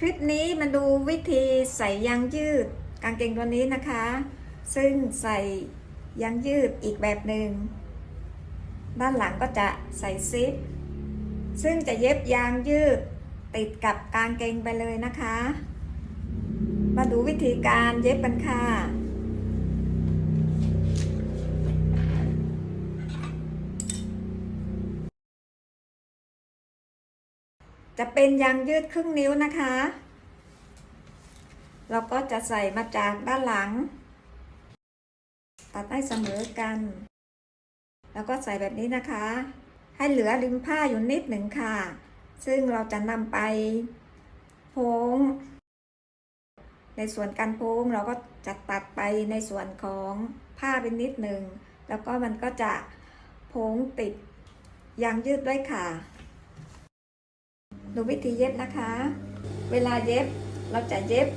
คลิปนี้มาดูวิธีใส่ยางยืดกางเกงตัวนี้นะคะ ซึ่งใส่ยางยืดอีกแบบหนึง่งด้านหลังก็จะใส่ซิป ซึ่งจะเย็บยางยืดติดกับกางเกงไปเลยนะคะ มาดูวิธีการเย็บกันค่ะ จะเป็นยางยืดครึ่งนิ้วนะคะ เราก็จะใส่มาจากด้านหลัง ตัดให้เสมอกัน แล้วก็ใส่แบบนี้นะคะ ให้เหลือริมผ้าอยู่นิดหนึ่งค่ะ ซึ่งเราจะนำไปโพงในส่วนการโพงเราก็จะตัดไปในส่วนของผ้าเป็นนิดหนึ่ง แล้วก็มันก็จะโพงติดยางยืดด้วยค่ะ ดูวิธีเย็บนะคะ เวลาเย็บเราจะเย็บ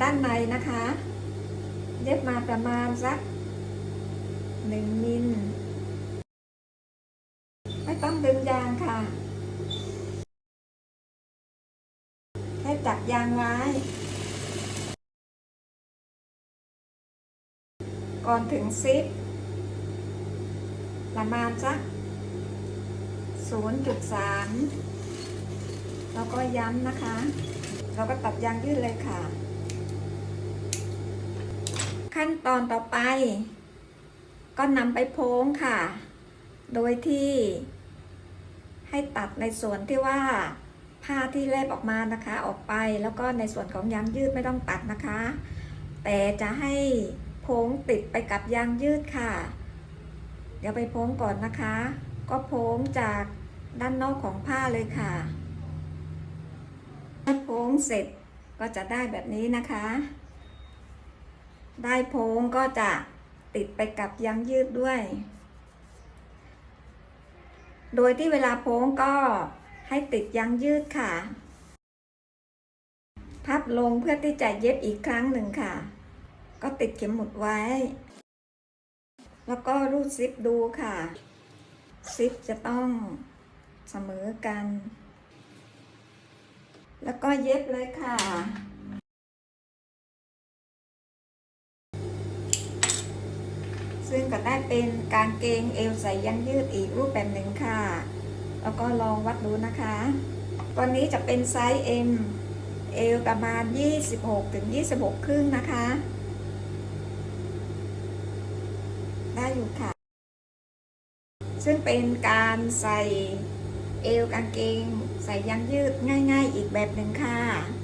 ด้านในนะคะ เย็บมาประมาณสักหนึ่งมิลไม่ต้องดึงยางค่ะแค่จับยางไว้ ก่อนถึงซิปประมาณสัก0.3 แล้วก็ย้ำนะคะ เราก็ตัดยางยืดเลยค่ะ ขั้นตอนต่อไป ก็นำไปโพ้งค่ะ โดยที่ ให้ตัดในส่วนที่ว่าผ้าที่แลบออกมานะคะออกไปแล้วก็ในส่วนของยางยืดไม่ต้องตัดนะคะ แต่จะให้โพ้งติดไปกับยางยืดค่ะ เดี๋ยวไปโพ้งก่อนนะคะ ก็โพ้งจากด้านนอกของผ้าเลยค่ะ เสร็จก็จะได้แบบนี้นะคะ ได้โพ้งก็จะติดไปกับยางยืดด้วย โดยที่เวลาโพ้งก็ให้ติดยางยืดค่ะ พับลงเพื่อที่จะเย็บอีกครั้งหนึ่งค่ะ ก็ติดเข็มหมุดไว้ แล้วก็รูดซิปดูค่ะ ซิปจะต้องเสมอกัน แล้วก็เย็บเลยค่ะซึ่งก็ได้เป็นกางเกงเอวใส่ยังยืดอีกรูปแบบหนึ่งค่ะ แล้วก็ลองวัดดูนะคะตัวนี้จะเป็นไซส์ M เอวประมาณ 26ถึง26 ครึ่งนะคะ ได้อยู่ค่ะ ซึ่งเป็นการใส่ เอวกางเกง ใส่ยังยืดง่าย ๆ อีกแบบหนึ่งค่ะ